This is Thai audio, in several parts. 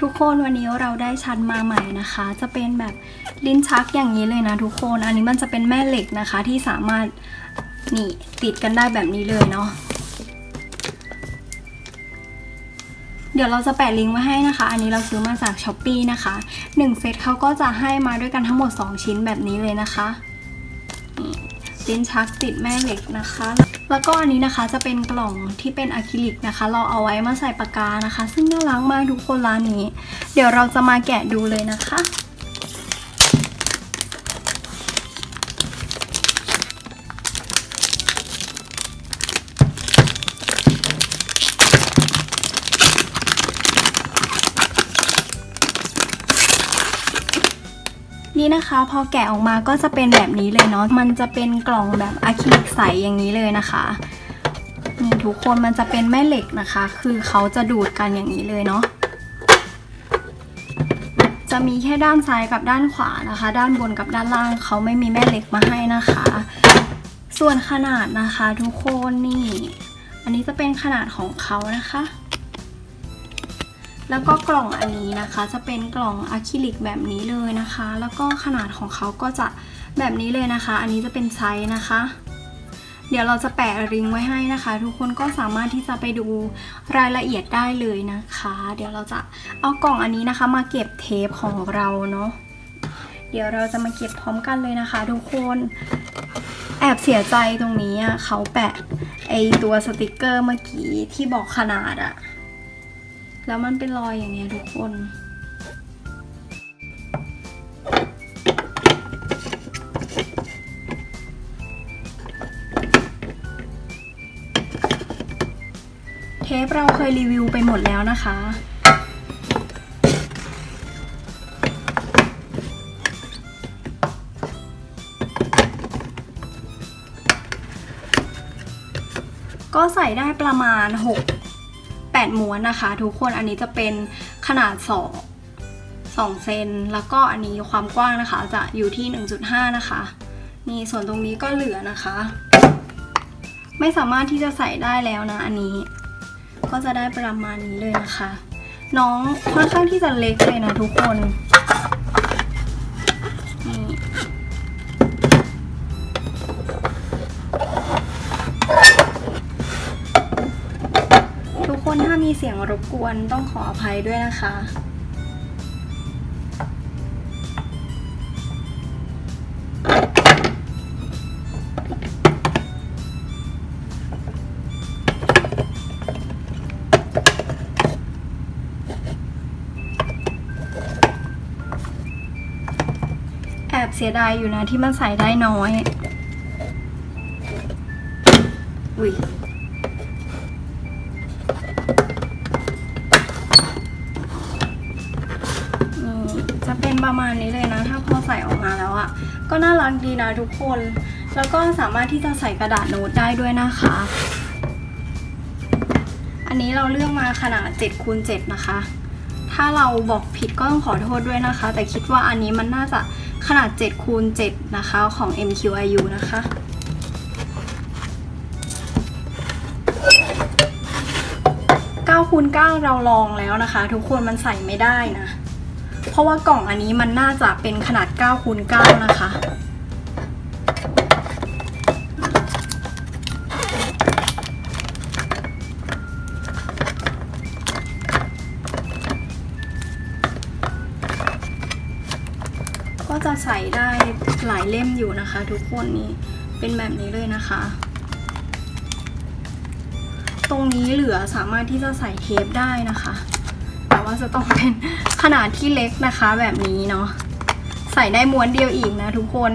ทุกคนวันนี้เราได้ชั้นมาใหม่นะคะ จะเป็นแบบลิ้นชักอย่างนี้เลยนะทุกคนอันนี้มันจะเป็นแม่เหล็กนะคะที่สามารถนี่ติดกันได้แบบนี้เลยเนาะเดี๋ยวเราจะแปะลิงก์ไว้ให้นะคะ อันนี้เราซื้อมาจากช้อปปีนะคะ1เซตเขาก็จะให้มาด้วยกันทั้งหมด 2 ชิ้นแบบนี้เลยนะคะ ลิ้นชักติดแม่เหล็กนะคะ แล้วก็อันนี้นะคะจะเป็นกล่องที่เป็นอะคริลิกนะคะ เราเอาไว้มาใส่ปากกานะคะ ซึ่งน่ารักมากทุกคนร้านนี้ เดี๋ยวเราจะมาแกะดูเลยนะคะ นี่นะคะพอแกะออกมาก็จะเป็นแบบนี้เลยเนาะมันจะเป็นกล่องแบบอะคริลิกใสอย่างนี้เลยนะคะนี่ทุกคนมันจะเป็นแม่เหล็กนะคะ คือเขาจะดูดกันอย่างนี้เลยเนาะจะมีแค่ด้านซ้ายกับด้านขวานะคะ ด้านบนกับด้านล่างเขาไม่มีแม่เหล็กมาให้นะคะ ส่วนขนาดนะคะ ทุกคนนี่ อันนี้จะเป็นขนาดของเขานะคะ แล้วก็กล่องอันนี้นะคะ จะเป็นกล่องอะคริลิกแบบนี้เลยนะคะ แล้วก็ขนาดของเขาก็จะแบบนี้เลยนะคะ อันนี้จะเป็นไซส์นะคะ เดี๋ยวเราจะแปะลิงไว้ให้นะคะ ทุกคนก็สามารถที่จะไปดูรายละเอียดได้เลยนะคะ เดี๋ยวเราจะเอากล่องอันนี้นะคะ มาเก็บเทปของเราเนาะเดี๋ยวเราจะมาเก็บพร้อมกันเลยนะคะ ทุกคนแอบเสียใจตรงนี้อะเขาแปะไอตัวสติกเกอร์เมื่อกี้ที่บอกขนาดอะ แล้วมันเป็นรอยอย่างเงี้ยทุกคน เทปเราเคยรีวิวไปหมดแล้วนะคะก็ใส่ได้ประมาณ 6 8ม้วนนะคะ ทุกคนอันนี้จะเป็นขนาด2 2เซนแล้วก็อันนี้ความกว้างนะคะ จะอยู่ที่ 1.5 นะคะ นี่ส่วนตรงนี้ก็เหลือนะคะ ไม่สามารถที่จะใส่ได้แล้วนะอันนี้ ก็จะได้ประมาณนี้เลยนะคะ น้องค่อนข้างที่จะเล็กเลยนะทุกคน มีเสียงรบกวนต้องขออภัยด้วยนะคะ แอบเสียดายอยู่นะที่มันใส่ได้น้อย อุ้ย มาณนี้เลยนะ ถ้าพอใส่ออกมาแล้วอะ่ะ ก็น่ารักดีนะทุกคน แล้วก็สามารถที่จะใส่กระดาษโน้ตได้ด้วยนะคะ อันนี้เราเลือกมาขนาด7คูณ7นะคะ ถ้าเราบอกผิดก็ต้องขอโทษด้วยนะคะ แต่คิดว่าอันนี้มันน่าจะขนาด7คูณ7นะคะของ MQIU นะคะ9คูณ9เราลองแล้วนะคะ ทุกคนมันใส่ไม่ได้นะ ราะว่ากล่องอันนี้มันน่าจะเป็นขนาด9คูณ9นะคะ ก็จะใส่ได้หลายเล่มอยู่นะคะ ทุกคนนี่เป็นแบบนี้เลยนะคะ ตรงนี้เหลือสามารถที่จะใส่เทปได้นะคะ ว่าจะต้องเป็นขนาดที่เล็กนะคะแบบนี้เนาะใส่ได้ม้วนเดียวอีกนะทุกคน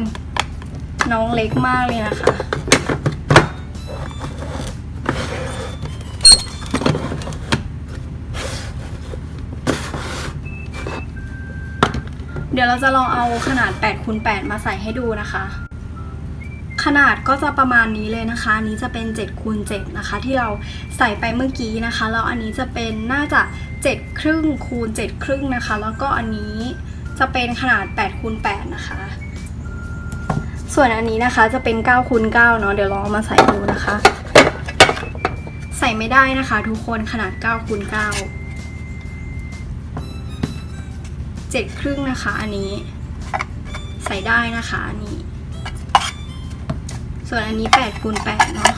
น้องเล็กมากเลยนะคะเดี๋ยวเราจะลองเอาขนาด8คูณ8มาใส่ให้ดูนะคะ ขนาดก็จะประมาณนี้เลยนะคะอันนี้จะเป็น7คูณ7นะคะ ที่เราใส่ไปเมื่อกี้นะคะ แล้วอันนี้จะเป็นน่าจะ7ครึ่งคูณ7ครึ่งนะคะ แล้วก็อันนี้จะเป็นขนาด8คูณ8นะคะ ส่วนอันนี้นะคะจะเป็น9คูณ9เนาะเดี๋ยวลองเอามาใส่ดูนะคะ ใส่ไม่ได้นะคะ ทุกคนขนาด9คูณ9เจ็ดครึ่งนะคะ อันนี้ใส่ได้นะคะอันนี้ ส่วนอันนี้แปดคูณแปดเนาะ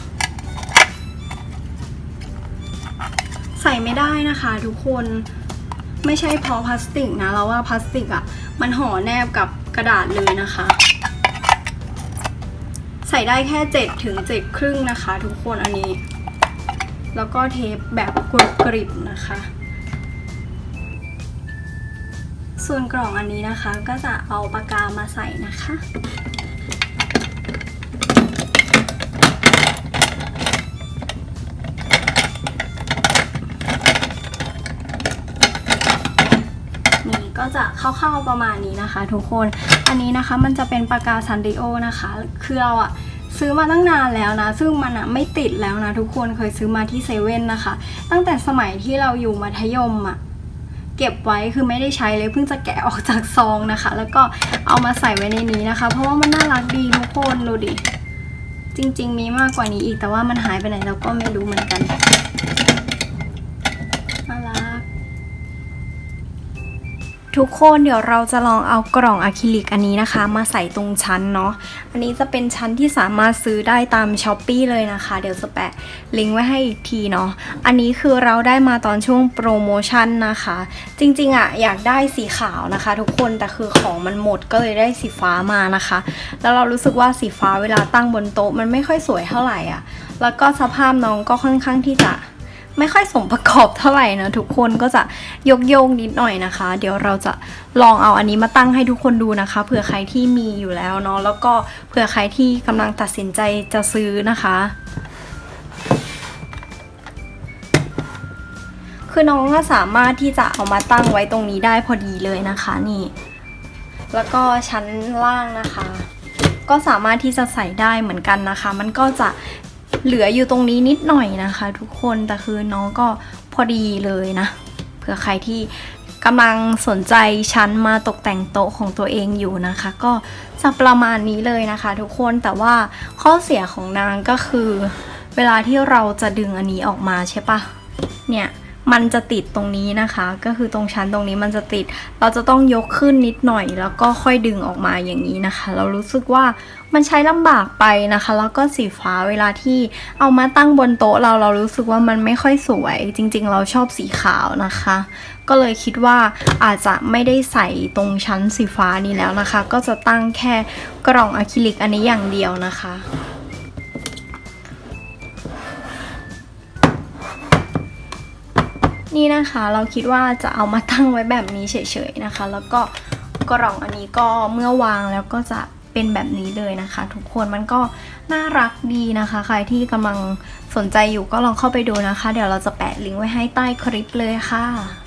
ใส่ไม่ได้นะคะทุกคนไม่ใช่เพราะพลาสติกนะเราว่าพลาสติกอะ่ะมันห่อแนบกับกระดาษเลยนะคะ ใส่ได้แค่เจ็ดถึงเจ็ดครึ่งนะคะ ทุกคนอันนี้ แล้วก็เทปแบบกรุบกริบนะคะ ส่วนกล่องอันนี้นะคะก็จะเอาปากกามาใส่นะคะ ก็จะคร่าวๆประมาณนี้นะคะ ทุกคน อันนี้นะคะมันจะเป็นปากกาซันดิโอนะคะ คือเราอะซื้อมาตั้งนานแล้วนะ ซึ่งมันอะไม่ติดแล้วนะ ทุกคนเคยซื้อมาที่เซเว่นนะคะ ตั้งแต่สมัยที่เราอยู่มัธยมอะเก็บไว้คือไม่ได้ใช้เลยเพิ่งจะแกะออกจากซองนะคะ แล้วก็เอามาใส่ไว้ในนี้นะคะ เพราะว่ามันน่ารักดีทุกคนดูดิจริง ๆ มีมากกว่านี้อีกแต่ว่ามันหายไปไหนเราก็ไม่รู้เหมือนกัน น่ารัก ทุกคนเดี๋ยวเราจะลองเอากล่องอะคริลิกอันนี้นะคะ มาใส่ตรงชั้นเนาะ อันนี้จะเป็นชั้นที่สามารถซื้อได้ตามช้อปปีเลยนะคะ เดี๋ยวจะแปะลิงก์ไว้ให้อีกทีเนาะ อันนี้คือเราได้มาตอนช่วงโปรโมชั่นนะคะ จริงๆอะอยากได้สีขาวนะคะ ทุกคน แต่คือของมันหมดก็เลยได้สีฟ้ามานะคะ แล้วเรารู้สึกว่าสีฟ้าเวลาตั้งบนโต๊ะมันไม่ค่อยสวยเท่าไหร่อะแล้วก็สภาพน้องก็ค่อนข้างที่จะ ไม่ค่อยสมประกอบเท่าไหร่นะทุกคนก็จะยกโยงนิดหน่อยนะคะ เดี๋ยวเราจะลองเอาอันนี้มาตั้งให้ทุกคนดูนะคะ เผื่อใครที่มีอยู่แล้วเนาะแล้วก็เผื่อใครที่กำลังตัดสินใจจะซื้อนะคะคือน้องก็สามารถที่จะเอามาตั้งไว้ตรงนี้ได้พอดีเลยนะคะนี่ แล้วก็ชั้นล่างนะคะ ก็สามารถที่จะใส่ได้เหมือนกันนะคะ มันก็จะ เหลืออยู่ตรงนี้นิดหน่อยนะคะ ทุกคนแต่คือน้องก็พอดีเลยนะเผื่อใครที่กำลังสนใจชั้นมาตกแต่งโต๊ะของตัวเองอยู่นะคะ ก็จะประมาณนี้เลยนะคะ ทุกคนแต่ว่าข้อเสียของนางก็คือ เวลาที่เราจะดึงอันนี้ออกมาใช่ปะเนี่ย มันจะติดตรงนี้นะคะ ก็คือตรงชั้นตรงนี้มันจะติด เราจะต้องยกขึ้นนิดหน่อย แล้วก็ค่อยดึงออกมาอย่างนี้นะคะ เรารู้สึกว่ามันใช้ลำบากไปนะคะ แล้วก็สีฟ้าเวลาที่เอามาตั้งบนโต๊ะเราเรารู้สึกว่ามันไม่ค่อยสวย จริง ๆ เราชอบสีขาวนะคะ ก็เลยคิดว่าอาจจะไม่ได้ใส่ตรงชั้นสีฟ้านี้แล้วนะคะ ก็จะตั้งแค่กล่องอะคริลิกอันนี้อย่างเดียวนะคะ นี่นะคะเราคิดว่าจะเอามาตั้งไว้แบบนี้เฉยๆนะคะ แล้วก็กล่องอันนี้ก็เมื่อวางแล้วก็จะเป็นแบบนี้เลยนะคะ ทุกคนมันก็น่ารักดีนะคะ ใครที่กำลังสนใจอยู่ก็ลองเข้าไปดูนะคะ เดี๋ยวเราจะแปะลิงก์ไว้ให้ใต้คลิปเลยค่ะ